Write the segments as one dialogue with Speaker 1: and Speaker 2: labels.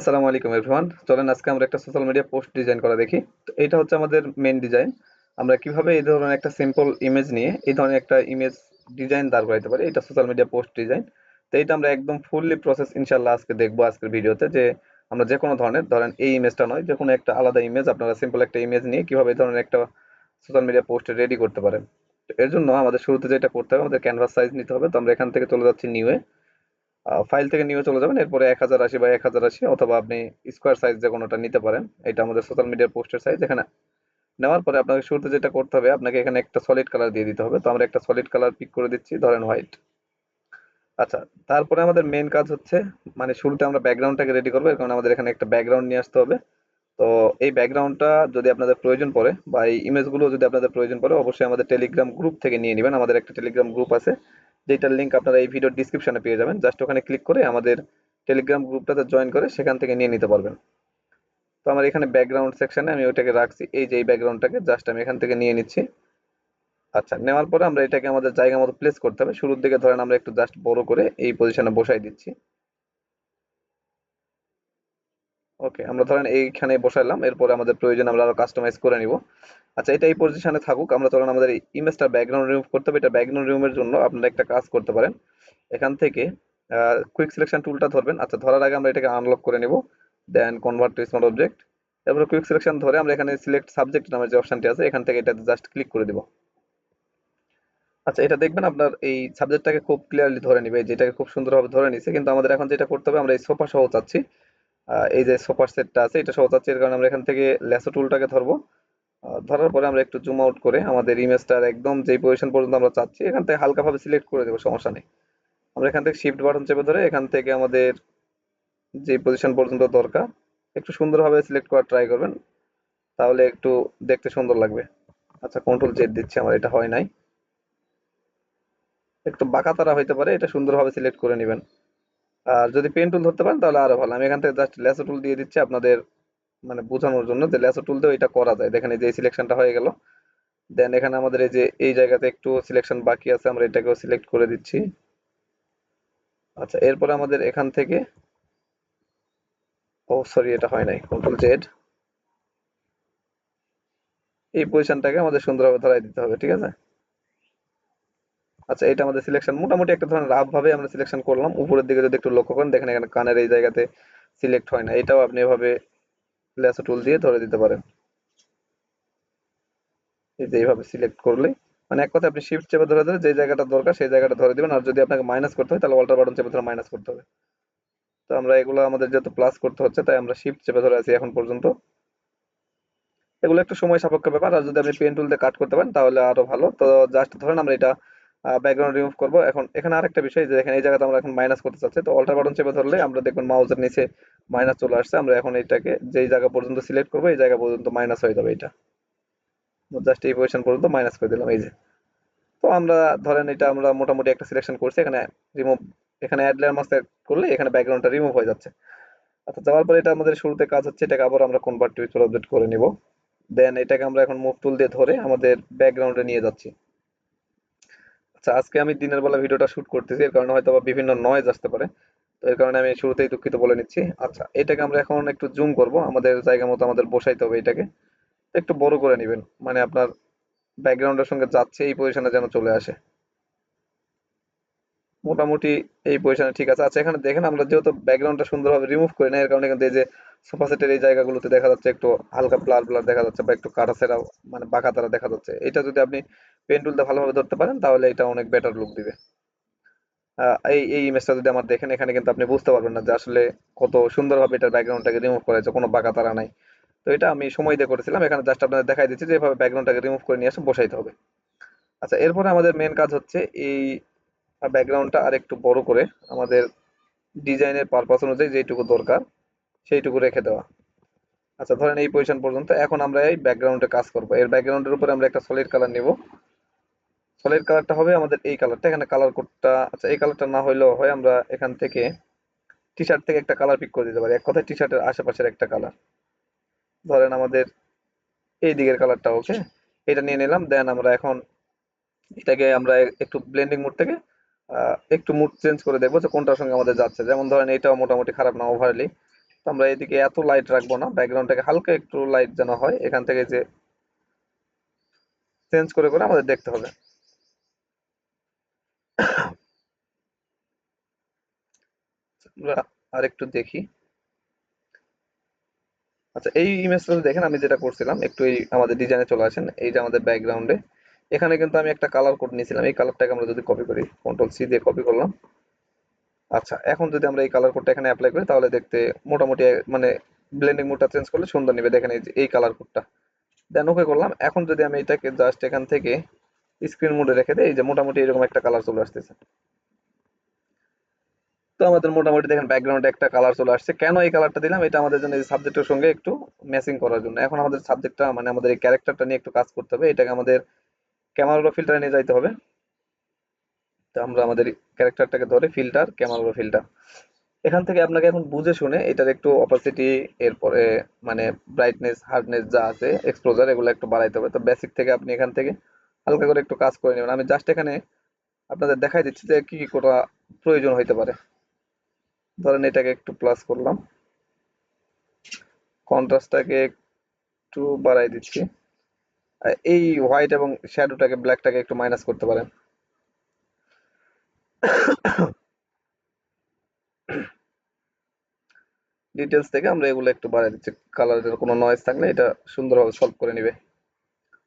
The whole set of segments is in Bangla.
Speaker 1: আসসালামু আলাইকুম এভরিওয়ান চলেন আজকে আমরা একটা সোশ্যাল মিডিয়া পোস্ট ডিজাইন করা দেখি। তো এটা হচ্ছে আমাদের মেন ডিজাইন আমরা কীভাবে এই ধরনের একটা সিম্পল ইমেজ নিয়ে এই ধরনের একটা ইমেজ ডিজাইন দাঁড় করাইতে পারি, এটা সোশ্যাল মিডিয়া পোস্ট ডিজাইন তো এটা আমরা একদম ফুললি প্রসেস ইনশাল্লাহ আজকে দেখব আজকের ভিডিওতে যে আমরা যে কোনো ধরনের, ধরেন এই ইমেজটা নয়, যে কোনো একটা আলাদা ইমেজ আপনারা সিম্পল একটা ইমেজ নিয়ে কীভাবে এই ধরনের একটা সোশ্যাল মিডিয়া পোস্ট রেডি করতে পারেন। এর জন্য আমাদের শুরুতে যেটা করতে হবে, আমাদের ক্যানভাস সাইজ নিতে হবে। তো আমরা এখান থেকে চলে যাচ্ছি নিউয়ে ফাইল থেকে নিয়ে চলে যাবেন। এরপরে এক হাজার আশি বা এক হাজার আশি অথবা আপনি স্কোয়ার সাইজ যে কোনোটা নিতে পারেন, এটা আমাদের সোশ্যাল মিডিয়ার পোস্টের সাইজ এখানে নেওয়ার পরে আপনাকে শুরুতে যেটা করতে হবে, আপনাকে এখানে একটা সলিড কালার দিয়ে দিতে হবে। তো আমরা একটা সলিড কালার পিক করে দিচ্ছি, ধরেন হোয়াইট আচ্ছা তারপরে আমাদের মেন কাজ হচ্ছে মানে শুরুতে আমরা ব্যাকগ্রাউন্ডটাকে রেডি করব। এর কারণে আমাদের এখানে একটা ব্যাকগ্রাউন্ড নিয়ে আসতে হবে। তো এই ব্যাকগ্রাউন্ডটা যদি আপনাদের প্রয়োজন পড়ে বা এই ইমেজগুলো যদি আপনাদের প্রয়োজন পড়ে, অবশ্যই আমাদের টেলিগ্রাম গ্রুপ থেকে নিয়ে নেবেন। আমাদের একটা টেলিগ্রাম গ্রুপ আছে। যেটার লিঙ্ক আপনারা এই ভিডিওর ডিসক্রিপশনে পেয়ে যাবেন। জাস্ট ওখানে ক্লিক করে আমাদের টেলিগ্রাম গ্রুপটাতে জয়েন করে সেখান থেকে নিয়ে নিতে পারবেন। তো আমার এখানে ব্যাকগ্রাউন্ড সেকশনে আমি ওইটাকে রাখছি। এই যে এই ব্যাকগ্রাউন্ডটাকে জাস্ট আমি এখান থেকে নিয়ে নিচ্ছি। আচ্ছা নেওয়ার পরে আমরা এটাকে আমাদের জায়গা মতো প্লেস করতে হবে। শুরুর দিকে ধরেন আমরা একটু জাস্ট বড় করে এই পজিশনে বসাই দিচ্ছি। ওকে আমরা ধরেন এইখানে বসাইলাম, এরপরে আমাদের প্রয়োজন আমরা আরও কাস্টমাইজ করে নিব। আচ্ছা এটা এই পজিশনে থাকুক, আমরা ধরেন আমাদের ইমেজটা ব্যাকগ্রাউন্ড রিমুভ করতে হবে, এটা ব্যাকগ্রাউন্ড রিমুভের জন্য আপনারা একটা কাজ করতে পারেন। এখান থেকে কুইক সিলেকশন টুলটা ধরবেন। আচ্ছা ধরার আগে আমরা এটাকে আনলক করে নিব। Then convert to smart object এরপরে কুইক সিলেকশন ধরে আমরা এখানে সিলেক্ট সাবজেক্ট নামের যে অপশনটি আছে, এখান থেকে এটাতে জাস্ট ক্লিক করে দিব। আচ্ছা এটা দেখবেন আপনার এই সাবজেক্টটাকে খুব ক্লিয়ারলি ধরে নিবে, যেটাকে খুব সুন্দরভাবে ধরে নিছে। কিন্তু আমাদের এখন যেটা করতে হবে, আমরা এই সোফা সহ চাচ্ছি। এই যে সোফার সেটটা আছে, এটা সহ চাচ্ছি এর কারণে আমরা এখান থেকে ল্যাসো টুলটাকে ধরবো। ধরার পরে আমরা একটু জুম আউট করে আমাদের ইমেজটার একদম যেই পজিশন পর্যন্ত আমরা চাচ্ছি, এখান থেকে হালকাভাবে সিলেক্ট করে দেবো, সমস্যা নেই। আমরা এখান থেকে শিফট বাটন চেপে ধরে এখান থেকে আমাদের যে পজিশন পর্যন্ত দরকার, একটু সুন্দরভাবে সিলেক্ট করার ট্রাই করবেন, তাহলে একটু দেখতে সুন্দর লাগবে। আচ্ছা কন্ট্রোল জেড দিচ্ছি আমার, এটা হয় নাই। একটু বাঁকা তারা হইতে পারে, এটা সুন্দরভাবে সিলেক্ট করে নেবেন। আর যদি পেন টুল ধরতে পারেন, তাহলে আরও ভালো। আমি এখান থেকে জাস্ট লেসো টুল দিয়ে দিচ্ছি আপনাদের মানে বোঝানোর জন্য যে লেসো টুল দিয়ে এটা করা যায়। দেখেন এই যে সিলেকশনটা হয়ে গেল। দেন এখানে আমাদের এই যে এই জায়গাতে একটু সিলেকশন বাকি আছে, আমরা এটাকেও সিলেক্ট করে দিচ্ছি। আচ্ছা এরপরে আমাদের এখান থেকে, ও সরি এটা হয় নাই। কন্ট্রোল জেড এই পজিশনটাকে আমাদের সুন্দরভাবে ধরাই দিতে হবে, ঠিক আছে? আচ্ছা এটা আমাদের সিলেকশন মোটামুটি একটা ধরনের রাফ ভাবে আমরা সিলেকশন করলাম। উপরের দিকে যদি একটু লক্ষ্য করেন, দেখেন এখানে কানের এই জায়গাতে সিলেক্ট হয় না। এটাও আপনি এভাবে লেসো টুল দিয়ে ধরে দিতে পারেন। এই যে এইভাবে সিলেক্ট করলে মানে এক কথা আপনি শিফট চেপে ধরে ধরে যে জায়গাটা দরকার, সেই জায়গাটা ধরে দিবেন। আর যদি আপনাকে মাইনাস করতে হয়, তাহলে অল্টার বাটন চেপে ধরে মাইনাস করতে হবে। তো আমরা এগুলো আমাদের যেহেতু প্লাস করতে হচ্ছে, তাই আমরা শিফট চেপে ধরে আছি এখন পর্যন্ত। এগুলো একটু সময় সাপেক্ষ ব্যাপার। আর যদি আপনি পেন টুল দিয়ে কাট করতে পারেন, তাহলে আরও ভালো। তো জাস্ট ধরেন আমরা এটা ব্যাকগ্রাউন্ড রিমুভ করব। এখন এখানে আরেকটা বিষয় যে দেখেন এই জায়গাতে আমরা এখন মাইনাস করতে চাচ্ছি। তো অল্টার বাটন চেপে ধরলে আমরা দেখবেন মাউসের নিচে মাইনাস চলে আসছে। আমরা এখন এটাকে যেই জায়গা পর্যন্ত সিলেক্ট করব, এই জায়গা পর্যন্ত মাইনাস হয়ে যাবে এটা। জাস্ট এই পজিশন পর্যন্ত মাইনাস করে দিলাম, এই যে। তো আমরা ধরেন এটা আমরা মোটামুটি একটা সিলেকশন করছি। এখানে রিমুভ এখানে অ্যাড লেয়ার মাস্ক করলে এখানে ব্যাকগ্রাউন্ডটা রিমুভ হয়ে যাচ্ছে। আচ্ছা যাওয়ার পরে এটা আমাদের শুরুতে কাজ হচ্ছে, এটাকে আবার আমরা কনভার্ট টু আপডেট করে নিব। দেন এটাকে আমরা এখন মুভ টুল দিয়ে ধরে আমাদের ব্যাকগ্রাউন্ডে নিয়ে যাচ্ছি। আচ্ছা আজকে আমি দিনের বেলা ভিডিওটা শুট করতেছি, এর কারণে হয়তো বিভিন্ন নয়েজ আসতে পারে। তো এর কারণে আমি শুরুতেই দুঃখিত বলে নিচ্ছি। আচ্ছা এটাকে আমরা এখন একটু জুম করব। আমাদের জায়গা মতো আমাদের বসাইতে হবে এটাকে। একটু বড় করে নেবেন। মানে আপনার ব্যাকগ্রাউন্ডের সঙ্গে যাচ্ছে, এই পজিশনে যেন চলে আসে। মোটামুটি এই পজিশনে ঠিক আছে। আচ্ছা এখানে দেখেন আমরা যেহেতু ব্যাকগ্রাউন্ডটা সুন্দরভাবে রিমুভ করি না, এর কারণে কিন্তু এই যে সোফা সেটের এই জায়গাগুলোতে দেখা যাচ্ছে একটু হালকা ব্লার ব্লার দেখা যাচ্ছে বা একটু কাটা সেরা মানে বাঁকা তারা দেখা যাচ্ছে। এটা যদি আপনি পেন টুলটা ভালোভাবে ধরতে পারেন, তাহলে এটা অনেক বেটার লুক দিবে। এই এই ইমেজটা যদি আমার দেখেন, এখানে কিন্তু আপনি বুঝতে পারবেন না যে আসলে কত সুন্দরভাবে এটার ব্যাকগ্রাউন্ডটাকে রিমুভ করা হয়েছে কোনো বাঁকা তারা নাই। তো এটা আমি সময় দিয়ে করেছিলাম, এখানে জাস্ট আপনাদের দেখাই দিচ্ছি যে এভাবে ব্যাকগ্রাউন্ডটাকে রিমুভ করে নিয়ে এসে বসাইতে হবে। আচ্ছা এরপরে আমাদের মেন কাজ হচ্ছে এই ব্যাকগ্রাউন্ডটা আর একটু বড় করে আমাদের ডিজাইনের পারপাস অনুযায়ী যেটুকু দরকার, সেইটুকু রেখে দেওয়া। আচ্ছা ধরেন এই পজিশন পর্যন্ত, এখন আমরা এই ব্যাকগ্রাউন্ডে কাজ করব। এর ব্যাকগ্রাউন্ডের উপরে আমরা একটা সলিড কালার নিব। সলিড কালারটা হবে আমাদের এই কালারটা এখানে কালার কোডটা আচ্ছা এই কালারটা না হইলেও হয় আমরা এখান থেকে টি শার্ট থেকে একটা কালার পিক করে দিতে পারি। এক কথায় টি শার্টের আশেপাশের একটা কালার ধরেন আমাদের এই দিকের কালারটা ওকে এটা নিয়ে নিলাম দেন আমরা এখন এটাকে আমরা একটু ব্লেন্ডিং মোড থেকে একটু মুড চেঞ্জ করে দেখব যে কোনটার সঙ্গে আমাদের যাচ্ছে। যেমন ধরেন এটাও মোটামুটি খারাপ না ওভারলি তো আমরা এদিকে এত লাইট রাখব না ব্যাকগ্রাউন্ডটাকে হালকা একটু লাইট যেন হয়, এখান থেকে যে চেঞ্জ করে করে আমাদের দেখতে হবে। আমরা আরেকটু দেখি। আচ্ছা এই ইমেজটা দেখেন, আমি যেটা করছিলাম, একটু এই আমাদের ডিজাইনে চলে আসেন, এই যে আমাদের ব্যাকগ্রাউন্ডে এখানে কিন্তু আমি একটা কালার কোড নিয়েছিলাম। এই কালারটাকে আমরা যদি কপি করি কন্ট্রোল সি দিয়ে কপি করলাম। আচ্ছা এখন যদি আমরা এই কালার কোডটা এখানে অ্যাপ্লাই করি, তাহলে দেখতে মোটামুটি মানে ব্লেন্ডিং মোডটা চেঞ্জ করলে সুন্দর নিবে। দেখেন এই কালার কোডটা দেন ওকে করলাম। এখন যদি আমি এটাকে জাস্ট এখান থেকে স্ক্রিন মোডে রেখে দিই, এই যে মোটামুটি এরকম একটা কালার চলে আসতেছে। তো আমাদের মোটামুটি দেখেন ব্যাকগ্রাউন্ডে একটা কালার চলে আসছে। কেন এই কালারটা দিলাম? এটা আমাদের জন্য সাবজেক্টের সঙ্গে একটু ম্যাচিং করার জন্য। এখন আমাদের সাবজেক্টটা মানে আমাদের এই ক্যারেক্টারটা নিয়ে একটু কাজ করতে হবে। এটাকে আমাদের ক্যামেরা ফিল্টারে নিয়ে যাইতে হবে। তো আমরা আমাদের ক্যারেক্টারটাকে ধরে ফিল্টার ক্যামেরা ফিল্টার এখান থেকে আপনাকে এখন বুঝে শুনে এটার একটু অপাসিটি এরপরে মানে ব্রাইটনেস হার্ডনেস যা আছে এক্সপোজার এগুলো একটু বাড়াইতে হবে। তো বেসিক থেকে আপনি এখান থেকে হালকা করে একটু কাজ করে নেবেন। আমি জাস্ট এখানে আপনাদের দেখাই দিচ্ছি যে কি কি করা প্রয়োজন হইতে পারে। ধরেন এটাকে একটু প্লাস করলাম। কন্ট্রাস্টটাকে একটু বাড়াই দিচ্ছি। এই হোয়াইট এবং শ্যাডোটাকে ব্ল্যাকটাকে একটু মাইনাস করতে পারেন। ডিটেলস থেকে আমরা এগুলো একটু বাড়াই দিচ্ছি। কালারের কোনো নয়েজ থাকলে এটা সুন্দরভাবে সলভ করে নিবে।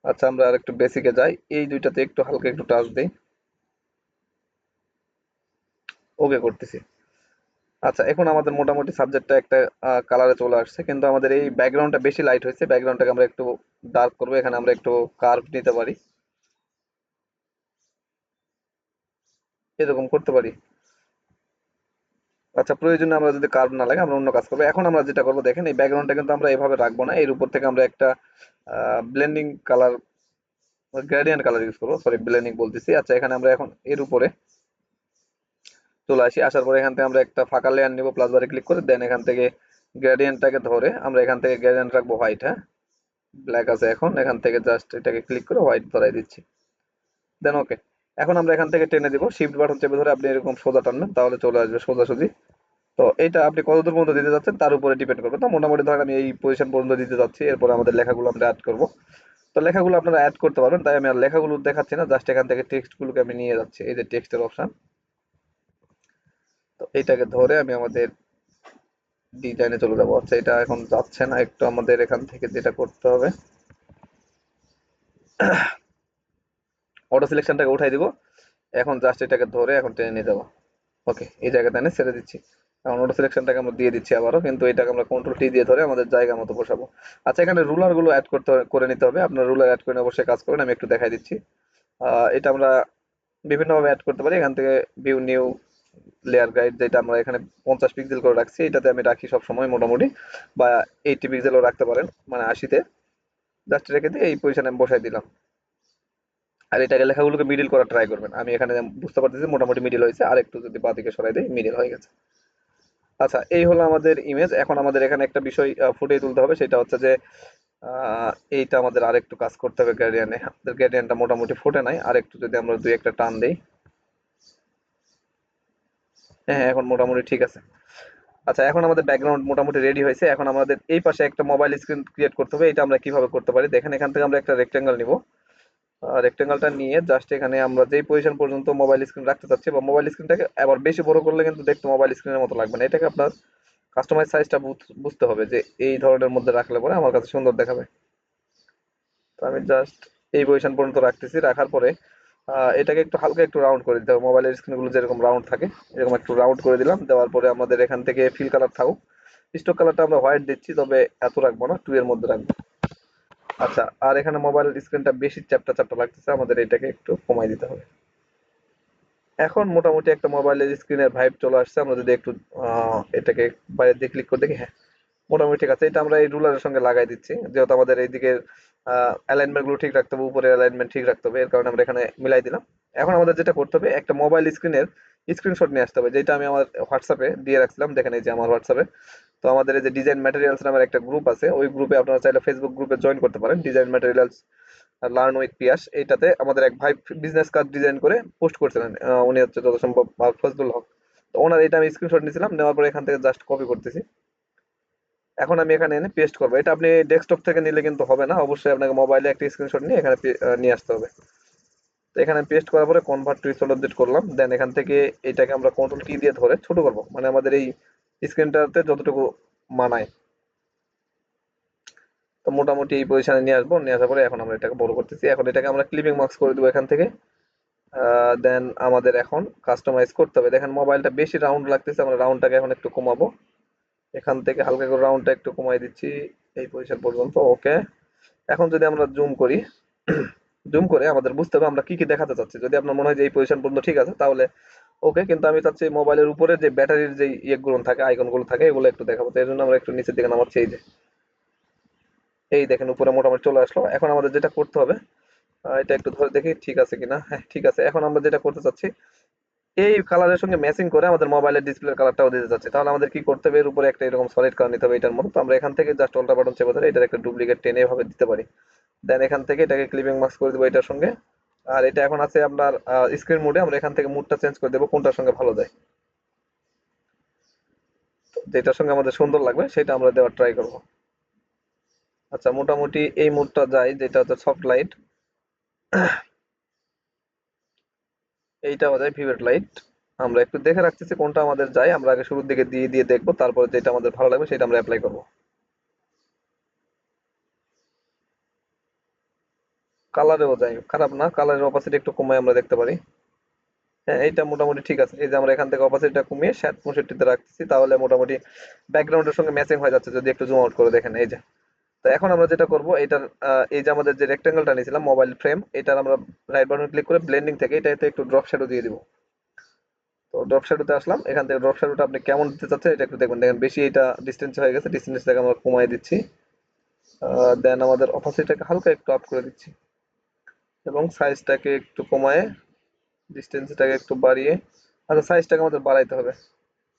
Speaker 1: আচ্ছা আমরা আর একটু বেসিকে যাই। এই দুইটাতে একটু হালকা একটু টাচ দিই। ওকে করতেছি। আচ্ছা এখন আমাদের মোটামুটি সাবজেক্টটা একটা কালারে চলে আসছে, কিন্তু আমাদের এই ব্যাকগ্রাউন্ডটা বেশি লাইট হয়েছে ব্যাকগ্রাউন্ডটাকে আমরা একটু ডার্ক করব, এখানে আমরা একটু কার্ভ নিতে পারি। এরকম করতে পারি। আচ্ছা প্রয়োজনে আমরা যদি কার্ভ না লাগে আমরা অন্য কাজ করব। এখন আমরা যেটা করব, দেখেন এই ব্যাকগ্রাউন্ডটা কিন্তু আমরা এভাবে রাখব না, এর উপর থেকে আমরা একটা blending colour gradient colour use করব। সরি ব্লেন্ডিং বলতেছি। আচ্ছা এখানে আমরা এখন এর উপরে চলে আসি। আসার পরে এখান থেকে আমরা একটা ফাঁকা লেয়ার নিব প্লাস বারে ক্লিক করে দেন এখান থেকে গ্রেডিয়েন্টটাকে ধরে আমরা এখান থেকে গ্রেডিয়েন্ট রাখব হোয়াইট হ্যাঁ? ব্ল্যাক আছে এখন, এখান থেকে জাস্ট এটাকে ক্লিক করে হোয়াইট ধরাই দিচ্ছি। দেন ওকে এখন আমরা এখান থেকে টেনে দিব। শিফট বাটন চেপে ধরে আপনি এরকম সোজা টানবেন তাহলে চলে আসবে সোজাসুজি। তো এটা আপনি কতদূর পর্যন্ত দিতে যাচ্ছেন তার উপরে ডিপেন্ড করবে। তো মোটামুটি ধরেন আমি এই পজিশন পর্যন্ত দিতে যাচ্ছি, এরপরে আমাদের লেখাগুলো আমরা অ্যাড করব। তো লেখাগুলো আপনারা অ্যাড করতে পারবেন, তাই আমি আর লেখাগুলো দেখাচ্ছি না জাস্ট এখান থেকে টেক্সটগুলোকে আমি নিয়ে যাচ্ছি। এই যে টেক্সটের অপশন তো এইটাকে ধরে আমি আমাদের ডিজাইনে চলে যাব। আচ্ছা এটা এখন যাচ্ছে না, একটু আমাদের এখান থেকে যেটা করতে হবে। অটো সিলেকশনটাকে উঠাই দিব। এখন জাস্ট এটাকে ধরে এখন টেনে নিয়ে যাব। ওকে এই জায়গাতে এনে ছেড়ে দিচ্ছি। এখন অটো সিলেকশনটাকে আমরা দিয়ে দিচ্ছি আবারও, কিন্তু এটাকে আমরা কন্ট্রোল টি দিয়ে ধরে আমাদের জায়গা মতো বসাবো। আচ্ছা এখানে রুলারগুলো অ্যাড করতে করে নিতে হবে। আপনার রুলার অ্যাড করে অবশ্যই কাজ করবেন, আমি একটু দেখাই দিচ্ছি। এটা আমরা বিভিন্নভাবে অ্যাড করতে পারি। এখান থেকে ভিউ নিউ লেয়ার গাইড যেটা আমরা এখানে পঞ্চাশ পিক্সেল করে রাখছি, এটাতে আমি রাখি সব সময় মোটামুটি, বা এইটি পিক্সেলও রাখতে পারেন মানে আশিতে। জাস্ট রেখে দিয়ে এই পজিশনে আমি বসাই দিলাম। আর এটাকে লেখাগুলোকে মিডিল করা ট্রাই করবেন। আমি এখানে বুঝতে পারতেছি মোটামুটি মিডিল হয়েছে, আর একটু যদি বাদিকে সরাই দিই মিডিল হয়ে গেছে। আচ্ছা এই হলো আমাদের ইমেজ এখন আমাদের এখানে একটা বিষয় ফুটিয়ে তুলতে হবে, সেটা হচ্ছে যে এইটা আমাদের আরেকটু কাজ করতে হবে গ্যারিয়ানে আমাদের মোটামুটি ফুটে নাই। আরেকটু যদি আমরা দুই একটা টান দিই। হ্যাঁ এখন মোটামুটি ঠিক আছে। আচ্ছা এখন আমাদের ব্যাকগ্রাউন্ড মোটামুটি রেডি হয়েছে। এখন আমাদের এই পাশে একটা মোবাইল স্ক্রিন ক্রিয়েট করতে হবে। এটা আমরা কীভাবে করতে পারি? দেখেন, এখান থেকে আমরা একটা রেক্টেঙ্গেল নিব। রেক্টেঙ্গেলটা নিয়ে জাস্ট এখানে আমরা যেই পজিশন পর্যন্ত মোবাইল স্ক্রিন রাখতে চাচ্ছি, বা মোবাইল স্ক্রিনটাকে আবার বেশি বড় করলে কিন্তু দেখতে মোবাইল স্ক্রিনের মতো লাগবে না। এটাকে আপনার কাস্টমাইজ সাইজটা বুঝতে হবে যে এই ধরনের মধ্যে রাখলে পরে আমার কাছে সুন্দর দেখাবে। তো আমি জাস্ট এই পজিশন পর্যন্ত রাখতেছি। রাখার পরে এটাকে একটু হালকা একটু রাউন্ড করে দিতে হবে। মোবাইলের স্ক্রিনগুলো যেরকম রাউন্ড থাকে, এরকম একটু রাউন্ড করে দিলাম। দেওয়ার পরে আমাদের এখান থেকে ফিল কালার থাকুক। স্টক কালারটা আমরা হোয়াইট দিচ্ছি, তবে এত রাখব না টু এর মধ্যে রাখব। আচ্ছা আর এখানে মোবাইল স্ক্রিনটা বেশি চ্যাপটা চ্যাপটা লাগতেছে, আমাদের এটাকে একটু কমাই দিতে হবে। এখন মোটামুটি একটা মোবাইলের স্ক্রিনের ভাইব চলে আসছে। আমরা যদি একটু এটাকে বাইরে দিয়ে ক্লিক করে দেখি হ্যাঁ মোটামুটি ঠিক আছে। এটা আমরা এই রুলারের সঙ্গে লাগাই দিচ্ছি। যেহেতু আমাদের এইদিকে অ্যালাইনমেন্টগুলো ঠিক রাখতে হবে, উপরে অ্যালাইনমেন্ট ঠিক রাখতে হবে, এর কারণে আমরা এখানে মিলাই দিলাম। এখন আমাদের যেটা করতে হবে, একটা মোবাইল স্ক্রিনের স্ক্রিনশট নিয়ে আসতে হবে, যেটা আমি আমার হোয়াটসঅ্যাপে দিয়ে রাখছিলাম, দেখেন এই যে আমার হোয়াটসঅ্যাপে তো আমাদের এই যে ডিজাইন ম্যাটেরিয়ালস নামের একটা গ্রুপ আছে, ওই গ্রুপে আপনারা চাইলে ফেসবুক গ্রুপে জয়েন করতে পারেন design materials learn with Pias এইটাতে আমাদের এক ভাই বিজনেস কার্ড ডিজাইন করে পোস্ট করছিলেন উনি হচ্ছে যত সম্ভব ফজলুল হক। তো ওনার এটা আমি স্ক্রিনশট নিয়েছিলাম, নেওয়ার পরে এখান থেকে জাস্ট কপি করতেছি। এখন আমি এখানে এনে পেস্ট করব। এটা আপনি ডেস্কটপ থেকে নিলে কিন্তু হবে না। অবশ্যই আপনাকে মোবাইলে একটা স্ক্রিনশট নিয়ে এখানে নিয়ে আসতে হবে। তো এখানে পেস্ট করার পরে কনভার্ট টু আপডেট করলাম। দেন এখান থেকে এটাকে আমরা কন্ট্রোল কি দিয়ে ধরে ছোট করব। মানে আমাদের এই স্ক্রিনটাতে যতটুকু মানায়। তো মোটামুটি এই পজিশনে নিয়ে আসব। নিয়ে আসার পরে এখন আমরা এটাকে বড় করতেছি। এখন এটাকে আমরা ক্লিপিং মার্কস করে দেবো এখান থেকে। দেন আমাদের এখন কাস্টমাইজ করতে হবে। দেখেন মোবাইলটা বেশি রাউন্ড লাগতেছে। আমরা রাউন্ডটাকে এখন একটু কমাবো। এখান থেকে হালকা করে রাউন্ডটা একটু কমাই দিচ্ছি এই পজিশন পর্যন্ত ওকে এখন যদি আমরা জুম করি জুম করে আমাদের বুঝতে হবে আমরা কি কি দেখাতে চাচ্ছি। যদি আপনার মনে হয় যে এই পজিশন পর্যন্ত ঠিক আছে, তাহলে ওকে কিন্তু আমি চাচ্ছি মোবাইলের উপরে যে ব্যাটারির যে ইয়েগুলো থাকে আইকনগুলো থাকে, এগুলো একটু দেখাবো। তো এই জন্য আমরা একটু নিচের দিকে নামাচ্ছি, এই যে। এই দেখেন, উপরে মোটামুটি চলে আসলো। এখন আমাদের যেটা করতে হবে এটা একটু ধরে দেখি, ঠিক আছে কিনা? হ্যাঁ ঠিক আছে। এখন আমরা যেটা করতে চাচ্ছি এই কালারের সঙ্গে ম্যাচিং করে আমাদের মোবাইলের ডিসপ্লের কালারটাও দিতে যাচ্ছে তাহলে আমাদের কি করতে হবে? এর উপরে একটা এরকম সলিড কালার নিতে হবে এটার মতো আমরা এখান থেকে জাস্ট অল্টা বাটন চেপে ধরে এটার একটা ডুপ্লিকেট টেনে এভাবে দিতে পারি। দেন এখান থেকে এটাকে ক্লিপিং মাস্ক করে দেবো এটার সঙ্গে। আর এটা এখন আছে আপনার স্ক্রিন মোডে আমরা এখান থেকে মুডটা চেঞ্জ করে দেবো কোনটার সঙ্গে ভালো তো যেটার সঙ্গে আমাদের সুন্দর লাগবে, সেটা আমরা দেওয়ার ট্রাই করব। আচ্ছা মোটামুটি এই মুডটা যায়, যেটা হচ্ছে সফট লাইট এইটাও যায় ভিভেট লাইট আমরা একটু দেখে রাখতেছি কোনটা আমাদের যায়, আমরা আগে শুরুর দিকে দিয়ে দিয়ে দেখব, তারপরে যেটা আমাদের ভালো লাগবে সেটা আমরা অ্যাপ্লাই করব। কালারেও যায় খারাপ না, কালারের অপাসিটি একটু কমায় আমরা দেখতে পারি। হ্যাঁ এইটা মোটামুটি ঠিক আছে। এই যে আমরা এখান থেকে অপাসিটিটা কমিয়ে ষাট পঁয়ষট্টিতে রাখতেছি, তাহলে মোটামুটি ব্যাকগ্রাউন্ডের সঙ্গে ম্যাচিং হয়ে যাচ্ছে যদি একটু জুম আউট করে দেখেন, এই যে। তো এখন আমরা যেটা করব, এটার এই যে আমাদের যে রেক্টেঙ্গেলটা নিয়েছিলাম মোবাইল ফ্রেম এটার আমরা রাইট বাটন ক্লিক করে ব্লেন্ডিং থেকে এটাতে একটু ড্রপ শ্যাডো দিয়ে দিব। তো ড্রপ শ্যাডোতে আসলাম, এখান থেকে ড্রপ শ্যাডোটা আপনি কেমন দিতে চাচ্ছেন এটা একটু দেখবেন। দেখেন, বেশি এটা ডিস্টেন্স হয়ে গেছে ডিস্টেন্সটাকে আমরা কমাই দিচ্ছি। দেন আমাদের অপাসিটিটাকে হালকা একটু আপ করে দিচ্ছি। এবং সাইজটাকে একটু কমায় ডিস্টেন্সটাকে একটু বাড়িয়ে আচ্ছা সাইজটাকে আমাদের বাড়াইতে হবে।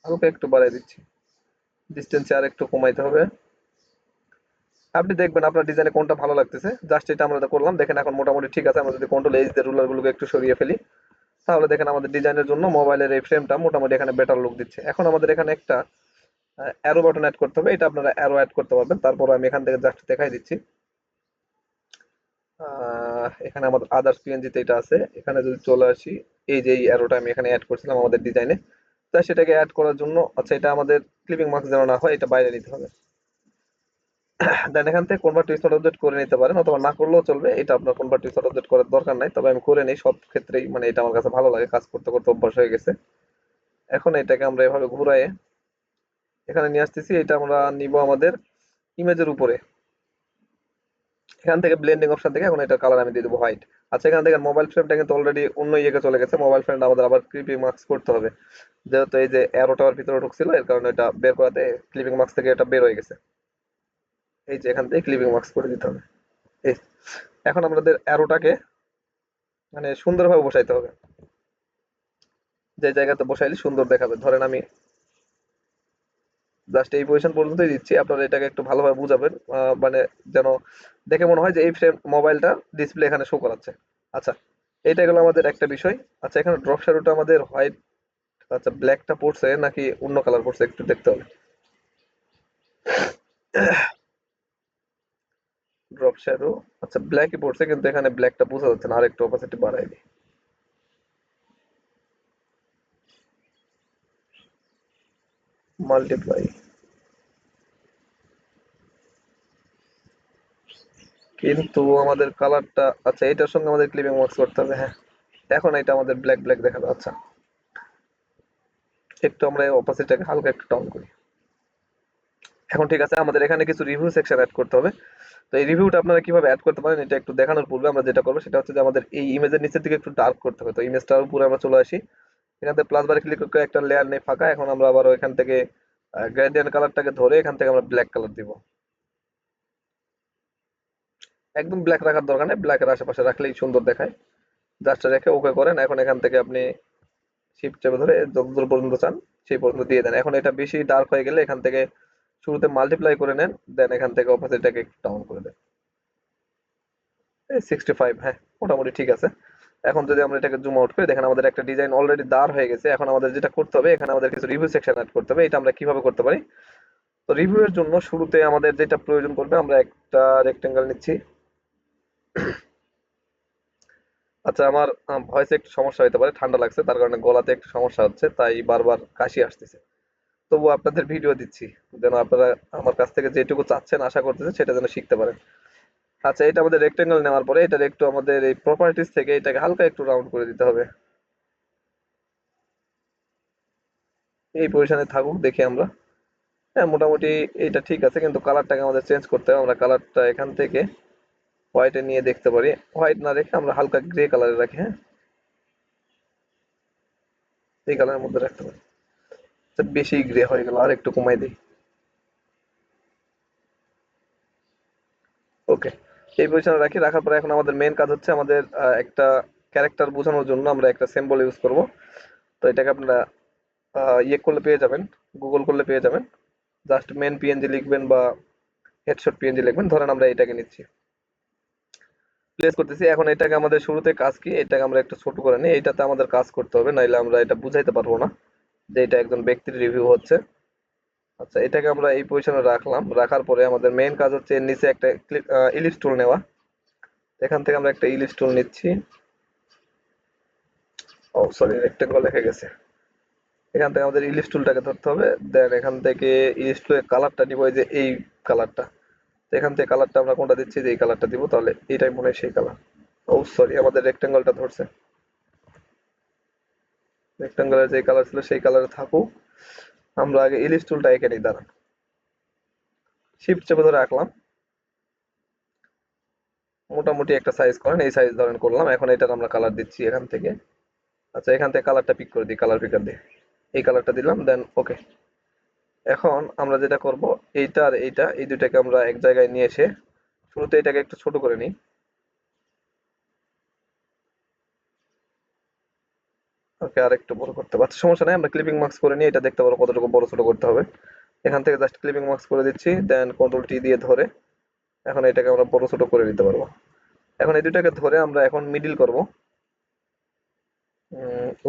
Speaker 1: হালকা একটু বাড়াই দিচ্ছি। ডিস্টেন্সে আর একটু কমাইতে হবে। আপনি দেখবেন আপনার ডিজাইনে কোনটা ভালো লাগতেছে। জাস্ট এটা আমরা করলাম। দেখেন এখন মোটামুটি ঠিক আছে, আমরা যদি কন্ট্রোল এইচ দিয়ে রুলার গুলোকে একটু সরিয়ে ফেলি, তাহলে দেখেন আমাদের ডিজাইনের জন্য মোবাইলের এই ফ্রেমটা মোটামুটি এখানে বেটার লুক দিচ্ছে। এখন আমাদের এখানে একটা অ্যারো বাটন অ্যাড করতে হবে। এটা আপনারা অ্যারো অ্যাড করতে পারবেন। তারপর আমি এখান থেকে জাস্ট দেখাই দিচ্ছি। এখানে আমাদের আদার্স পিএনজিতে এটা আছে। এখানে যদি চলে আসি, এই যে এই অ্যারোটা আমি এখানে অ্যাড করছিলাম আমাদের ডিজাইনে তাই সেটাকে অ্যাড করার জন্য আচ্ছা এটা আমাদের ক্লিপিং মার্কস যেন না হয়, এটা বাইরে নিতে হবে। দেন এখান থেকে কনভার্ট টু স্লট অবজেক্ট করে নিতে পারেন, অথবা না করলেও চলবে, এটা আপনার কনভার্ট টু স্লট অবজেক্ট করার দরকার নাই, তবে আমি করে নিই, সব ক্ষেত্রেই মানে এটা আমার কাছে ভালো লাগে, কাজ করতে করতে অভ্যাস হয়ে গেছে। এখন এটাকে আমরা এভাবে ঘুরায়ে এখানে নিয়ে আসতেছি, এটা আমরা নিব আমাদের ইমেজের উপরে। এখান থেকে ব্লেন্ডিং অপশন থেকে এখন এটা কালার আমি দিয়ে দেবো হোয়াইট আচ্ছা এখান থেকে মোবাইল ফ্রেমটা কিন্তু অলরেডি অন্য ইয়েকে চলে গেছে মোবাইল ফ্রেমটা আমাদের আবার ক্লিপিং মার্কস করতে হবে। যেহেতু এই যে অ্যারোটার ভিতরে ঢুকছিল, এর কারণে এটা বের করাতে ক্লিপিং মার্কস থেকে এটা বের হয়ে গেছে। এই যে এখান থেকে ক্লিপিং মার্কস করে দিতে হবে। এই, এখন আমাদের অ্যারোটাকে মানে সুন্দরভাবে বসাইতে হবে। যে জায়গাতে বসাইলে সুন্দর দেখাবে। ধরেন আমি জাস্ট এই পজিশন পর্যন্তই দিচ্ছি। আপনারা এটাকে একটু ভালোভাবে বুঝাবেন। মানে যেন দেখে মনে হয় যে এই ফ্রেম মোবাইলটা ডিসপ্লে এখানে শো করাচ্ছে। আচ্ছা এটা গেল আমাদের একটা বিষয়। আচ্ছা এখানে ড্রপ শ্যাডোটা আমাদের হোয়াইট আচ্ছা ব্ল্যাকটা পড়ছে নাকি অন্য কালার পড়ছে একটু দেখতে হবে। ড্রপ শ্যাডো আচ্ছা ব্ল্যাকই পড়ছে, কিন্তু এখানে ব্ল্যাকটা বোঝা যাচ্ছে না, আরেকটু অপাসিটি বাড়াই দিই। মাল্টিপ্লাই কিন্তু আমাদের কালারটা আচ্ছা এটার সঙ্গে আমাদের ক্লিপিং মার্কস করতে হবে হ্যাঁ। এখন এটা আমাদের ব্ল্যাক ব্ল্যাক দেখাবে আচ্ছা। একটু আমরা অপোজিটটাকে হালকা একটু ডাউন করি। এখন ঠিক আছে, আমাদের এখানে কিছু রিভিউ সেকশন অ্যাড করতে হবে। তো এই রিভিউটা আপনারা কীভাবে অ্যাড করতে পারেন, এটা একটু দেখানোর পূর্বে আমরা যেটা করব, সেটা হচ্ছে যে আমাদের এই ইমেজের নিচের দিকে একটু ডার্ক করতে হবে। তো ইমেজটার উপরে আমরা চলে আসি। এখান থেকে প্লাস বারে ক্লিক করে একটা লেয়ার নেই ফাঁকা, এখন আমরা আবার এখান থেকে গ্রেডিয়েন্ট কালারটাকে ধরে এখান থেকে আমরা ব্ল্যাক কালার দিব। একদম ব্ল্যাক রাখার দরকার নেই ব্ল্যাকের আশেপাশে রাখলেই সুন্দর দেখায়। জাস্ট রেখে ওকে করেন, এখন এখান থেকে আপনি শিফট চেপে ধরে যতদূর পর্যন্ত চান, সেই পর্যন্ত দিয়ে দেন। এখন এটা বেশি ডার্ক হয়ে গেলে এখান থেকে শুরুতে মাল্টিপ্লাই করে নেন দেন এখান থেকে একটু ডাউন করে দেন। সিক্সটি ফাইভ হ্যাঁ মোটামুটি ঠিক আছে। এখন যদি আমরা এটাকে জুম আউট করি, দেখেন আমাদের একটা ডিজাইন অলরেডি দাঁড় হয়ে গেছে। এখন আমাদের যেটা করতে হবে, এখানে আমাদের কিছু রিভিউ সেকশন অ্যাড করতে হবে। এটা আমরা কীভাবে করতে পারি? তো রিভিউ এর জন্য শুরুতে আমাদের যেটা প্রয়োজন পড়বে, আমরা একটা রেক্টেঙ্গেল নিচ্ছি। আচ্ছা আমার ভয়েসে একটু সমস্যা হতে পারে, ঠান্ডা লাগছে, তার কারণে গলাতে একটু সমস্যা হচ্ছে, তাই বারবার কাশি আসতেছে। তবু আপনাদের ভিডিও দিচ্ছি, যেন আপনারা আমার কাছ থেকে যেটুকু চাচ্ছেন, আশা করতেছেন সেটা যেন শিখতে পারেন। আচ্ছা এটা আমাদের রেক্টেঙ্গেল নেওয়ার পরে এটার একটু আমাদের এই প্রপার্টিস থেকে এটাকে হালকা একটু রাউন্ড করে দিতে হবে। এই পজিশনে থাকুক, দেখি আমরা। হ্যাঁ মোটামুটি এটা ঠিক আছে, কিন্তু কালারটাকে আমাদের চেঞ্জ করতে হবে। আমরা কালারটা এখান থেকে হোয়াইটে নিয়ে দেখতে পারি। হোয়াইট না রেখে আমরা হালকা গ্রে কালারে রাখি হ্যাঁ? এই কালারের মধ্যে রাখতে পারি। বেশি গ্রে হয়ে গেল, আর একটু কমাই দিই। ওকে এই পজিশনে রাখি, রাখার পরে এখন আমাদের মেন কাজ হচ্ছে আমাদের একটা ক্যারেক্টার বোঝানোর জন্য আমরা একটা সিম্বল ইউজ করব। তো এটাকে আপনারা ইয়ে করলে পেয়ে যাবেন গুগল করলে পেয়ে যাবেন। জাস্ট মেন পিএনজি লিখবেন বা হেডশট পিএনজি লিখবেন, ধরেন আমরা এটাকে নিচ্ছি। প্লেস করতেছি, এখন এটাকে আমাদের শুরুতে কাজ কি? এটাকে আমরা একটু ছোট করে নিই এটাতে আমাদের কাজ করতে হবে, নাইলে আমরা এটা বুঝাইতে পারব না। যে এটা একজন ব্যক্তির রিভিউ হচ্ছে। আচ্ছা এটাকে আমরা এই পজিশনে রাখলাম। রাখার পরে আমাদের মেইন কাজ হচ্ছে এর নিচে একটা ইলিশ টুল নেওয়া। এখান থেকে আমরা একটা ইলিশ টুল নিচ্ছি। ও সরি রেক্টেঙ্গল লেখা গেছে। এখান থেকে আমাদের ইলিশ টুলটাকে ধরতে হবে। দেন এখান থেকে ইলিশ টুলের কালারটা নিব যে এই কালারটা এখান থেকে কালারটা আমরা কোনটা দিচ্ছি? যে এই কালারটা দিব, তাহলে এটাই মনে হয় সেই কালার ও সরি আমাদের রেক্টেঙ্গলটা ধরছে। রেক্টেঙ্গলের যে কালার ছিল সেই কালারে থাকুক। আমরা আগে ইলিশ টুলটা এঁকে নিই, দাঁড়ান। শিফট চেপে ধরে রাখলাম মোটামুটি একটা সাইজ করেন, এই সাইজ ধরেন করলাম। এখন এটার আমরা কালার দিচ্ছি এখান থেকে। আচ্ছা এখান থেকে কালারটা পিক করে দিই কালার পিকার দিয়ে। এই কালারটা দিলাম দেন ওকে এখন আমরা যেটা করব, এইটা আর এইটা, এই দুটাকে আমরা এক জায়গায় নিয়ে এসে শুরুতে এটাকে একটু ছোট করে নিই। ওকে আর একটু বড় করতে পারছি সমস্যা নাই, আমরা ক্লিপিং মার্কস করে নিয়ে এটা দেখতে পারব কতটুকু বড় ছোট করতে হবে। এখান থেকে জাস্ট ক্লিপিং মার্কস করে দিচ্ছি দেন কন্ট্রোল টি দিয়ে ধরে এখন এটাকে আমরা বড় ছোট করে নিতে পারব। এখন এই দুটাকে ধরে আমরা এখন মিডিল করব।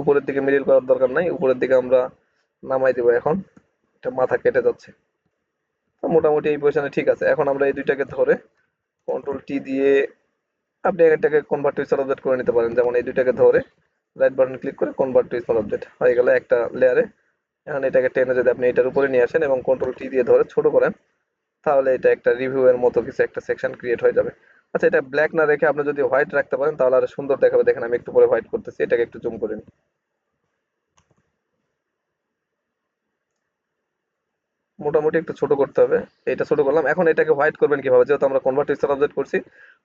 Speaker 1: উপরের দিকে মিডিল করার দরকার নাই, উপরের দিকে আমরা নামাই দিব এখন। এটা মাথা কেটে যাচ্ছে। তো মোটামুটি এই পজিশনে ঠিক আছে। এখন আমরা এই দুইটাকে ধরে কন্ট্রোল টি দিয়ে আপনি এটাকে কনভার্ট টু অবজেক্ট করে নিতে পারেন। যেমন এই দুইটাকে ধরে রাইট বাটন ক্লিক করে কনভার্ট টু স্মল অবজেক্ট হয়ে গেল একটা লেয়ারে এখন এটাকে টেনে যদি আপনি এটার উপরে নিয়ে আসেন এবং কন্ট্রোল টি দিয়ে ধরে ছোট করেন, তাহলে এটা একটা রিভিউ এর মতো কিছু একটা সেকশন ক্রিয়েট হয়ে যাবে। আচ্ছা এটা ব্ল্যাক না রেখে আপনি যদি হোয়াইট রাখতে পারেন, তাহলে আরও সুন্দর দেখাবে। দেখেন, আমি একটু পরে হোয়াইট করতেছি, এটাকে একটু জুম করে নিই। মোটামুটি একটু ছোট করতে হবে। এটা ছোট করলাম। এখন এটাকে হোয়াইট করবেন কীভাবে? যেহেতু আমরা কনভার্ট টু অবজেক্ট করছি,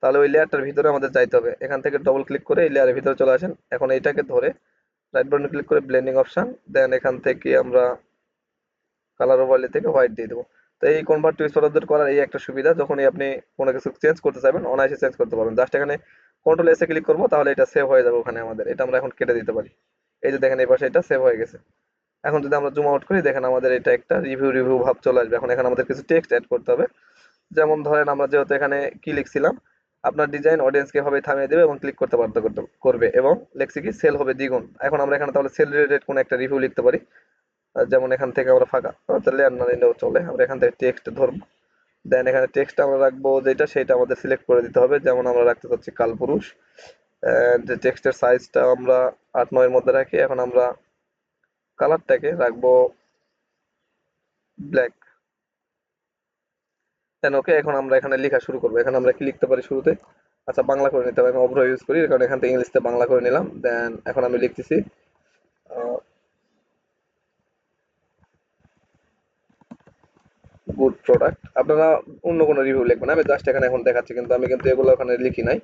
Speaker 1: তাহলে ওই লেয়ারটার ভিতরে আমাদের যাইতে হবে। এখান থেকে ডবল ক্লিক করে এই লেয়ারের ভিতরে চলে আসেন। এখন এইটাকে ধরে রাইট বাটন ক্লিক করে ব্লেন্ডিং অপশন দেন এখান থেকে আমরা কালার ওভারলে থেকে হোয়াইট দিয়ে দেবো। তো এই কনভার্ট টু অবজেক্ট করার এই একটা সুবিধা, যখনই আপনি কোনো কিছু চেঞ্জ করতে চাইবেন, অনায়াসে চেঞ্জ করতে পারবেন। জাস্ট এখানে কন্ট্রোল এসে ক্লিক করব, তাহলে এটা সেভ হয়ে যাবে ওখানে আমাদের। এটা আমরা এখন কেটে দিতে পারি। এই যে দেখেন, এই পাশে এটা সেভ হয়ে গেছে। এখন যদি আমরা জুম আউট করি, দেখেন আমাদের এটা একটা রিভিউ রিভিউ ভাব চলে আসবে। এখন এখানে আমাদের কিছু টেক্সট অ্যাড করতে হবে। যেমন ধরেন আমরা যেহেতু এখানে কি লিখছিলাম? আপনার ডিজাইন অডিয়েন্সকে হবে থামিয়ে দেবে এবং ক্লিক করতে বাধ্য করতে, করবে এবং লেখছি কি সেল হবে দ্বিগুণ। এখন আমরা এখানে তাহলে সেল রিলেটেড কোনো একটা রিভিউ লিখতে পারি। যেমন এখান থেকে আমরা ফাঁকা তাহলে আর না নিলেও চলে। আমরা এখান থেকে টেক্সট ধরবো। দেন এখানে টেক্সট আমরা রাখব যেটা, সেটা আমাদের সিলেক্ট করে দিতে হবে। যেমন আমরা রাখতে চাচ্ছি কালপুরুষ। যে টেক্সটের সাইজটা আমরা আট, নয়ের মধ্যে রাখি। এখন আমরা কালারটাকে রাখব ব্ল্যাক। দেন ওকে এখন আমরা এখানে লেখা শুরু করব। এখানে আমরা কি লিখতে পারি শুরুতে? আচ্ছা বাংলা করে নিতে হবে। আমি অভ্র ইউজ করি, কারণ এখান থেকে ইংলিশতে বাংলা করে নিলাম। দেন এখন আমি লিখতেছি গুড প্রোডাক্ট আপনারা অন্য কোনো রিভিউ লিখবেন আমি জাস্ট এখানে এখন দেখাচ্ছি, কিন্তু আমি কিন্তু এগুলো ওখানে লিখি নাই।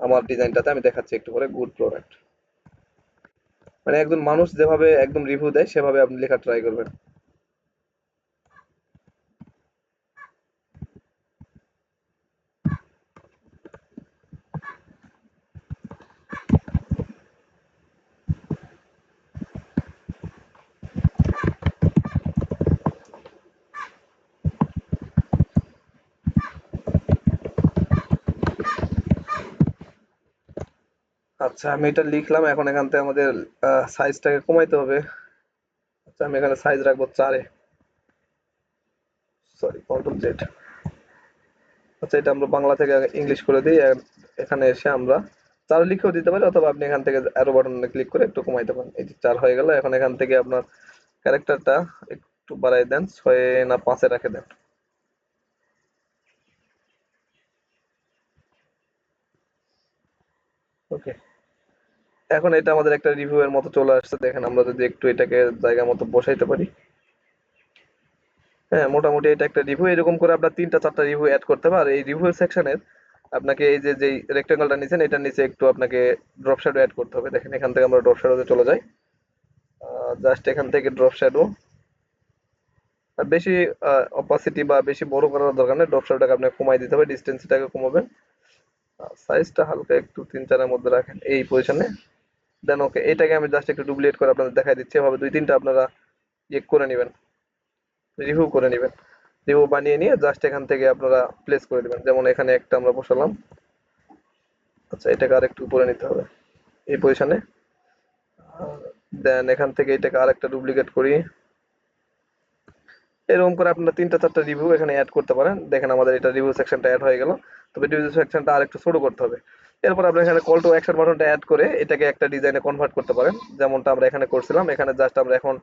Speaker 1: আমার ডিজাইনটাতে আমি দেখাচ্ছি একটু করে গুড প্রোডাক্ট মানে একজন মানুষ যেভাবে একদম রিভিউ দেয় সেভাবে আপনি লেখা ট্রাই করবেন। আচ্ছা আমি এটা লিখলাম, এখন এখান থেকে আমাদের সাইজটাকে কমাইতে হবে। আচ্ছা আমি এখানে সাইজ রাখব চারে। সরি কন্ট্রোল জেড আচ্ছা এটা আমরা বাংলা থেকে ইংলিশ করে দিই এখানে এসে আমরা চার লিখেও দিতে পারি, অথবা আপনি এখান থেকে অ্যারো বাটনে ক্লিক করে একটু কমাইতে পারেন। এই যে চার হয়ে গেল, এখন এখান থেকে আপনার ক্যারেক্টারটা একটু বাড়াই দেন, ছয় না পাঁচে রাখে দেন ওকে এখন এটা আমাদের একটা রিভিউ এর মতো চলে আসছে। দেখেন, আমরা যদি একটু এটাকে জায়গা মতো বসাইতে পারি। হ্যাঁ মোটামুটি এটা একটা রিভিউ এরকম করে আপনার তিনটা, চারটা রিভিউ অ্যাড করতে আর এই রিভিউ সেকশনের আপনাকে এই যে যেই রেক্টেঙ্গলটা নিছেন এটার নিচে একটু আপনাকে ড্রপ শ্যাডো অ্যাড করতে হবে। দেখেন, এখান থেকে আমরা ড্রপ শ্যাডোতে চলে যাই। জাস্ট এখান থেকে ড্রপ শ্যাডো আর বেশি অপাসিটি বা বেশি বড় করার দরকার নেই। ড্রপ শ্যাডোটাকে আপনি কমাই দিতে হবে ডিস্টেন্সটাকে কমাবেন। সাইজটা হালকা একটু, তিন চারের মধ্যে রাখেন। এই পজিশনে দেন ওকে এটাকে আমি জাস্ট একটু ডুপ্লিকেট করে আপনাদের দেখাই দিচ্ছি। এভাবে দুই তিনটা আপনারা ইয়ে করে নেবেন। রিভিউ করে নেবেন। রিভিউ বানিয়ে নিয়ে জাস্ট এখান থেকে আপনারা প্লেস করে দিবেন যেমন এখানে একটা আমরা বসালাম। আচ্ছা এটাকে আর একটু উপরে নিতে হবে এই পজিশনে দেন এখান থেকে এটাকে আর একটা ডুপ্লিকেট করি। এরকম করে আপনারা তিনটা, চারটা রিভিউ এখানে অ্যাড করতে পারেন। দেখেন আমাদের এটা রিভিউ সেকশনটা অ্যাড হয়ে গেল। তবে রিভিউ সেকশনটা আর একটু ছোট করতে হবে। এরপর আপনি এখানে কল টু অ্যাকশন বাটনটা অ্যাড করে এটাকে একটা ডিজাইনে কনভার্ট করতে পারেন। যেমনটা আমরা এখানে করছিলাম, এখানে জাস্ট আমরা এখন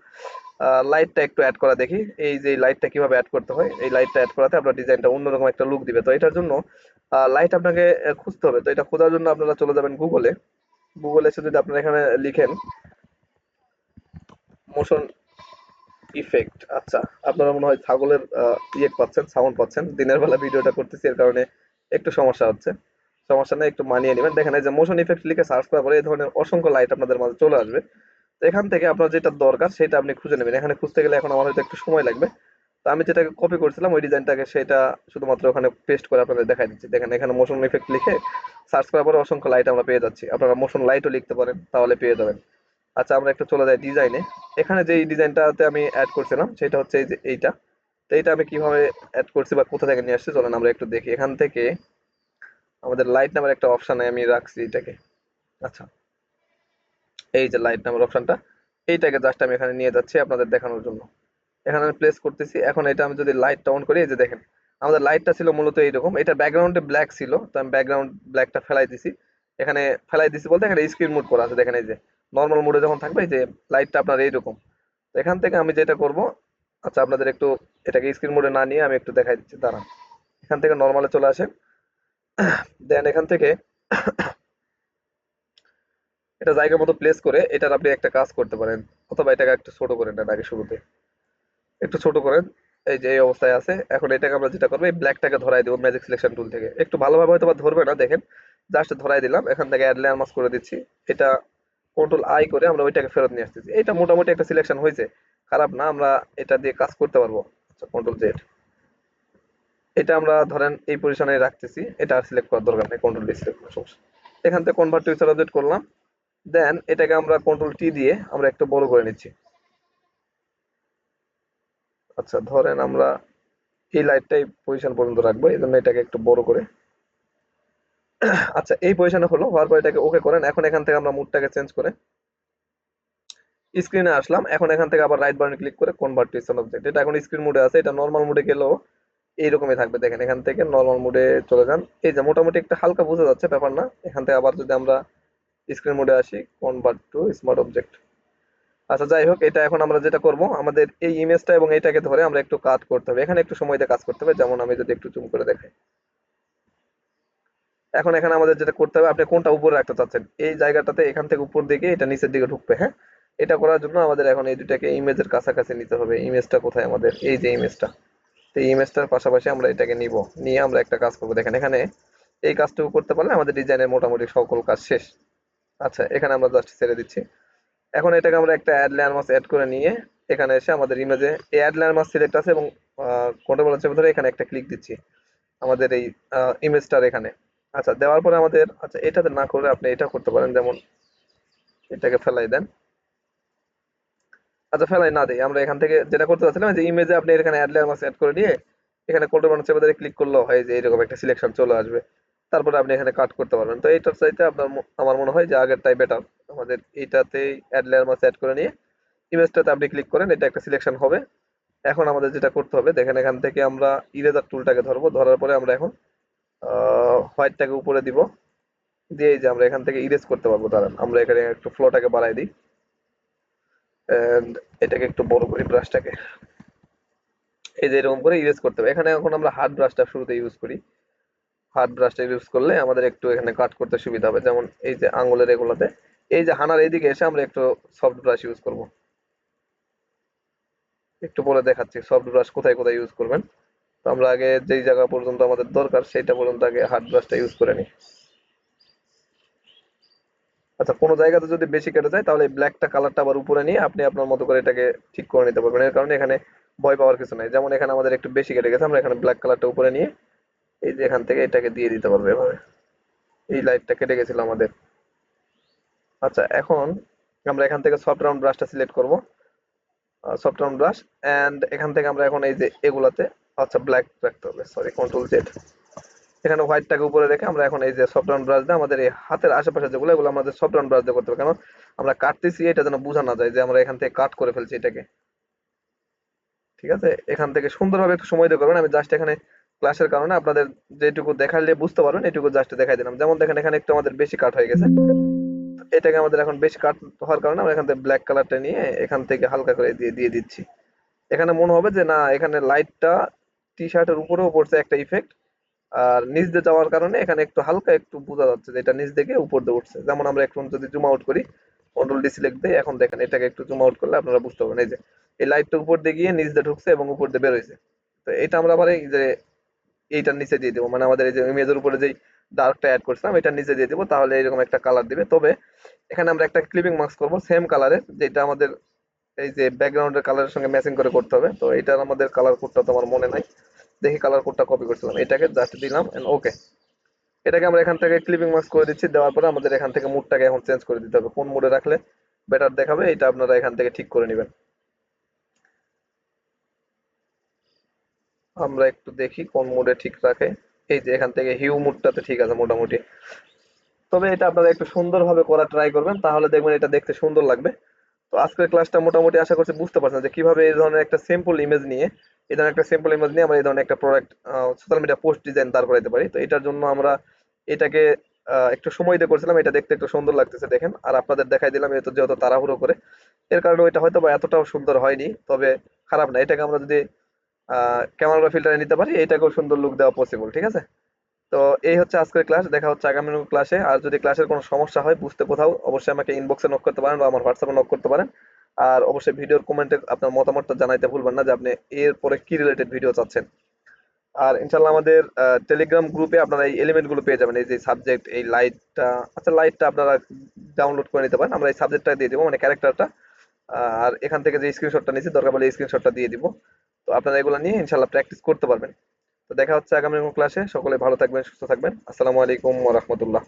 Speaker 1: লাইটটা একটু অ্যাড করা দেখি। এই যে লাইটটা কীভাবে অ্যাড করতে হয়, এই লাইটটা অ্যাড করাতে আপনার ডিজাইনটা অন্যরকম একটা লুক দিবে। তো এটার জন্য লাইট আপনাকে খুঁজতে হবে। তো এটা খোঁজার জন্য আপনারা চলে যাবেন গুগলে গুগলে এসে যদি আপনারা এখানে লিখেন মোশন ইফেক্ট আচ্ছা আপনারা মনে হয় ছাগলের ইয়ে পাচ্ছেন সাউন্ড পাচ্ছেন। দিনের বেলা ভিডিওটা করতেছি, এর কারণে একটু সমস্যা হচ্ছে। সমস্যা নেই, একটু মানিয়ে নেবেন। দেখেন, এই যে মোশন ইফেক্ট লিখে সার্চ করার পরে এই ধরনের অসংখ্য লাইট আপনাদের মাঝে চলে আসবে। তো এখান থেকে আপনার যেটা দরকার, সেটা আপনি খুঁজে নেবেন। এখানে খুঁজতে গেলে এখন আমার হয়তো একটু সময় লাগবে। তো আমি যেটাকে কপি করছিলাম, ওই ডিজাইনটাকে সেটা শুধুমাত্র ওখানে পেস্ট করে আপনাদের দেখাই দিচ্ছি। দেখেন, এখানে মোশন ইফেক্ট লিখে সার্চ করার পরে অসংখ্য লাইট আমরা পেয়ে যাচ্ছি। আপনারা মোশন লাইটও লিখতে পারেন, তাহলে পেয়ে যাবেন। আচ্ছা আমরা একটু চলে যাই ডিজাইনে এখানে যে ডিজাইনটাতে আমি অ্যাড করছিলাম, সেটা হচ্ছে এই যে এইটা। তো এইটা আমি কীভাবে অ্যাড করছি বা কোথা থেকে নিয়ে আসছি, চলেন আমরা একটু দেখি। এখান থেকে আমাদের লাইট নামের একটা অপশানে আমি রাখছি এটাকে। আচ্ছা। এই যে লাইট নামের অপশনটা এইটাকে জাস্ট আমি এখানে নিয়ে যাচ্ছি আপনাদের দেখানোর জন্য। এখানে আমি প্লেস করতেছি। এখন এটা আমি যদি লাইটটা অন করি, এই যে দেখেন, আমাদের লাইটটা ছিল মূলত এইরকম। এটা ব্যাকগ্রাউন্ডে ব্ল্যাক ছিল, তো আমি ব্যাকগ্রাউন্ড ব্ল্যাকটা ফেলাই দিছি। এখানে ফেলাই দিছি বলতে এখানে স্ক্রিন মোড করা আছে। দেখেন এই যে নর্মাল মোডে যখন থাকবে, এই যে লাইটটা আপনার এইরকম। এখান থেকে আমি যেটা করব আচ্ছা আপনাদের একটু এটাকে স্ক্রিন মোডে না নিয়ে আমি একটু দেখাই দিচ্ছি। দাঁড়ান। এখান থেকে নর্মালে চলে আসেন। দেন এখান থেকে এটা জায়গা মতো প্লেস করে এটার আপনি একটা কাজ করতে পারেন। অথবা এটাকে একটু ছোট করে নেন আগে শুরুতে। একটু ছোট করেন, এই যে এই অবস্থায় আছে। এখন এটাকে আমরা যেটা করব, এই ব্ল্যাকটাকে ধরাই দেবো ম্যাজিক সিলেকশন টুল থেকে। একটু ভালোভাবে হয়তো বা ধরবে না, দেখেন। জাস্ট ধরাই দিলাম, এখান থেকে অ্যাড লেয়ার মাস করে দিচ্ছি। এটা কন্ট্রোল আই করে আমরা ওইটাকে ফেরত নিয়ে আসতেছি। এটা মোটামুটি একটা সিলেকশন হয়েছে। খারাপ না, আমরা এটা দিয়ে কাজ করতে পারব। আচ্ছা কন্ট্রোল জেড এটা আমরা ধরেন এই পজিশনে রাখতেছি, এটা আর সিলেক্ট করার দরকার নেই কন্ট্রোল ডি সিলেক্ট করার সমস্যা এখান থেকে কনভার্ট টু অবজেক্ট করলাম দেন এটাকে আমরা কন্ট্রোল টি দিয়ে আমরা একটু বড় করে নিচ্ছি। আচ্ছা ধরেন আমরা এই লাইটটাই পজিশন পর্যন্ত রাখব, এই জন্য এটাকে একটু বড় করে। আচ্ছা এই পজিশনে হলো, হওয়ার পর এটাকে ওকে করেন, এখন এখান থেকে আমরা মুডটাকে চেঞ্জ করে স্ক্রিনে আসলাম, এখন এখান থেকে আবার রাইট বাটনে ক্লিক করে কনভার্ট টু অবজেক্ট এটা এখন স্ক্রিন মোডে আছে, এটা নর্মাল মোডে গেলেও এইরকমই থাকবে। দেখেন, এখান থেকে নর্মাল মোডে চলে যান। এই যে মোটামুটি একটা হালকা বোঝা যাচ্ছে ব্যাপার না। এখান থেকে আবার যদি আমরা স্ক্রিন মোডে আসি কনভার্ট টু স্মার্ট অবজেক্ট আচ্ছা যাই হোক, এটা এখন আমরা যেটা করব, আমাদের এই ইমেজটা এবং এটাকে ধরে আমরা একটু কাট করতে হবে। এখানে একটু সময় দিয়ে কাজ করতে হবে, যেমন আমি যদি একটু জুম করে দেখাই। এখন এখানে আমাদের যেটা করতে হবে, আপনি কোনটা উপরে রাখতে চাচ্ছেন? এই জায়গাটাতে এখান থেকে উপর দিকে এটা নিচের দিকে ঢুকবে হ্যাঁ? এটা করার জন্য আমাদের এখন এই দুটাকে ইমেজের কাছাকাছি নিতে হবে। ইমেজটা কোথায় আমাদের? এই যে ইমেজটা এই ইমেজটার পাশাপাশি আমরা এটাকে নিব। নিয়ে আমরা একটা কাজ করব। দেখেন এখানে এই কাজটুকু করতে পারলে আমাদের ডিজাইনের মোটামুটি সকল কাজ শেষ। আচ্ছা এখানে আমরা জাস্ট ছেড়ে দিচ্ছি। এখন এটাকে আমরা একটা অ্যাড লেয়ার মাস অ্যাড করে নিয়ে এখানে এসে আমাদের ইমেজে এই অ্যাড লেয়ার মাস সিলেক্ট আছে এবং কন্ট্রোল চেপে ধরে এখানে একটা ক্লিক দিচ্ছি আমাদের এই ইমেজটার এখানে। আচ্ছা দেওয়ার পরে আমাদের আচ্ছা এটাতে না করে আপনি এটা করতে পারেন। যেমন এটাকে ফেলাই দেন। আচ্ছা ফেলাই না দেই। আমরা এখান থেকে যেটা করতে চাচ্ছিলাম যে ইমেজে আপনি এখানে অ্যাড লেয়ার মাস অ্যাড করে নিয়ে এখানে কন্ট্রোল মানুষের ধরে ক্লিক করলেও হয় যে এরকম একটা সিলেকশন চলে আসবে। তারপরে আপনি এখানে কাট করতে পারবেন। তো এইটার চাইতে আপনার আমার মনে হয় যে আগেরটাই বেটার আমাদের এইটাতেই অ্যাড লেয়ার মাস অ্যাড করে নিয়ে ইমেজটাতে আপনি ক্লিক করেন, এটা একটা সিলেকশন হবে। এখন আমাদের যেটা করতে হবে, দেখেন এখান থেকে আমরা ইরেজার টুলটাকে ধরবো। ধরার পরে আমরা এখন হোয়াইটটাকে উপরে দিব। দিয়ে যে আমরা এখান থেকে ইরেজ করতে পারব, দাঁড়ান। আমরা এখানে একটু ফ্লোটাকে বাড়াই দিই। এটাকে একটু বড় করি ব্রাশটাকে এই যে এরকম করে ইউজ করতে হবে। এখানে এখন আমরা হার্ড ব্রাশটা শুরুতে ইউজ করি। হার্ড ব্রাশটা ইউজ করলে আমাদের একটু এখানে কাট করতে সুবিধা হবে। যেমন এই যে আঙুলের এগুলোতে। এই যে হানার এইদিকে এসে আমরা একটু সফট ব্রাশ ইউজ করব। একটু পরে দেখাচ্ছি সফট ব্রাশ কোথায় কোথায় ইউজ করবেন। তো আমরা আগে যেই জায়গা পর্যন্ত আমাদের দরকার, সেইটা পর্যন্ত আগে হার্ড ব্রাশটা ইউজ করে নিই। আচ্ছা কোনো জায়গাতে যদি বেশি কেটে যায়, তাহলে ব্ল্যাকটা কালারটা আবার উপরে নিয়ে আপনি আপনার মতো করে এটাকে ঠিক করে নিতে পারবেন। এর কারণে এখানে ভয় পাওয়ার কিছু নাই। যেমন এখানে আমাদের একটু বেশি কেটে গেছে, আমরা এখানে ব্ল্যাক কালারটা উপরে নিয়ে এই যে এখান থেকে এটাকে দিয়ে দিতে পারব এভাবে। এই লাইটটা কেটে গেছিল আমাদের। আচ্ছা এখন আমরা এখান থেকে সফট রাউন্ড ব্রাশটা সিলেক্ট করব। সফট রাউন্ড ব্রাশ এন্ড এখান থেকে আমরা এখন এই যে এগুলাতে আচ্ছা ব্ল্যাক রাখতে হবে। সরি কন্ট্রোল জেড এখানে হোয়াইটটাকে উপরে রেখে আমরা এখন এই যে সফট রাউন্ড ব্রাশ দিয়ে আমাদের এই হাতের আশেপাশে যেগুলো, এগুলো আমাদের সফট রাউন্ড ব্রাশ দিয়ে করতে হবে। কারণ আমরা কাটতেছি, এটা যেন বোঝা না যায় যে আমরা এখান থেকে কাট করে ফেলছি এটাকে। ঠিক আছে? এখান থেকে সুন্দরভাবে একটু সময় দিয়ে করবেন আমি জাস্ট এখানে ক্লাসের কারণে আপনাদের যেটুকু দেখালে বুঝতে পারবেন, এটুকু জাস্ট দেখাই দিলাম। যেমন দেখেন, এখানে একটু আমাদের বেশি কাট হয়ে গেছে। এটাকে আমাদের এখন বেশি কাট হওয়ার কারণে আমরা এখান থেকে ব্ল্যাক কালারটা নিয়ে এখান থেকে হালকা করে দিয়ে দিয়ে দিচ্ছি। এখানে মনে হবে যে না, এখানে লাইটটা টি শার্টের উপরেও পড়ছে একটা ইফেক্ট আর নিচ দিয়ে যাওয়ার কারণে এখানে একটু হালকা একটু বোঝা যাচ্ছে যে এটা নিচ থেকে উপর দিয়ে উঠছে। যেমন আমরা এখন যদি জুম আউট করি কন্ট্রোল ডি সিলেক্ট দিই এখন দেখেন এটাকে একটু জুম আউট করলে আপনারা বুঝতে পারবেন। এই যে, এই লাইটটা উপর দিয়ে গিয়ে নিচ দিয়ে ঢুকছে এবং উপর দিয়ে বেরোইছে তো এটা আমরা আবার এই যে, এইটার নিচে দিয়ে দেবো। মানে আমাদের এই যে ইমেজের উপরে যেই ডার্কটা অ্যাড করছিলাম, এটার নিচে দিয়ে দেবো, তাহলে এরকম একটা কালার দিবে। তবে এখানে আমরা একটা ক্লিপিং মার্কস করব সেম কালারের যেটা আমাদের এই যে ব্যাকগ্রাউন্ডের কালারের সঙ্গে ম্যাচিং করে করতে হবে। তো এটার আমাদের কালার কোডটা তো আমার মনে নাই। দেখি কালার কোডটা কপি করছিলাম। এটাকে জাস্ট দিলাম এন্ড ওকে এটাকে আমরা এখান থেকে ক্লিপিং মার্কস করে দিচ্ছি। দেওয়ার পরে আমাদের এখান থেকে মুডটাকে এখন চেঞ্জ করে দিতে হবে। কোন মুডে রাখলে বেটার দেখাবে, এটা আপনারা এখান থেকে ঠিক করে নেবেন। আমরা একটু দেখি কোন মুডে ঠিক রাখে। এই যে এখান থেকে হিউ মুডটাতে ঠিক আছে মোটামুটি। তবে এটা আপনারা একটু সুন্দরভাবে করা ট্রাই করবেন, তাহলে দেখবেন এটা দেখতে সুন্দর লাগবে। তো আজকের ক্লাসটা মোটামুটি আশা করছি বুঝতে পারছেন যে কীভাবে এই ধরনের একটা সিম্পল ইমেজ নিয়ে এই ধরনের একটা সিম্পল ইমেজ নিয়ে আমরা এই ধরনের একটা product social media post design দাঁড় করাইতে পারি। তো এটার জন্য আমরা এটাকে একটু সময় দিয়ে করছিলাম। এটা দেখতে একটু সুন্দর লাগতেছে, দেখেন। আর আপনাদের দেখাই দিলাম এত যেহেতু তাড়াহুড়ো করে। এর কারণে ওইটা হয়তো বা এতটাও সুন্দর হয়নি, তবে খারাপ না। এটাকে আমরা যদি ক্যামেরা ফিল্টারে নিতে পারি, এটাকেও সুন্দর লুক দেওয়া পসিবল ঠিক আছে? তো এই হচ্ছে আজকের ক্লাস দেখা হচ্ছে আগামী ক্লাসে আর যদি ক্লাসের কোনো সমস্যা হয়, বুঝতে কোথাও, অবশ্যই আমাকে ইনবক্সে নক করতে পারেন বা আমার হোয়াটসঅ্যাপে নক করতে পারেন। আর অবশ্যই ভিডিওর কমেন্টে আপনার মতামতটা জানাইতে ভুলবেন না যে আপনি এরপরে কি রিলেটেড ভিডিও চাচ্ছেন। আর ইনশাল্লাহ আমাদের টেলিগ্রাম গ্রুপে আপনারা এই এলিমেন্টগুলো পেয়ে যাবেন। এই যে সাবজেক্ট এই লাইটটা আচ্ছা লাইটটা আপনারা ডাউনলোড করে নিতে পারেন। আমরা এই সাবজেক্টটা দিয়ে দিব মানে ক্যারেক্টারটা আর এখান থেকে যে স্ক্রিনশটটা নিয়েছি, দরকার পড়লে স্ক্রিনশটটা দিয়ে দিব। তো আপনারা এগুলো নিয়ে ইনশাল্লাহ প্র্যাকটিস করতে পারবেন। তো দেখা হচ্ছে আগামী ক্লাসে সকলে ভালো থাকবেন, সুস্থ থাকবেন। আসসালামু আলাইকুম রাহমাতুল্লাহ।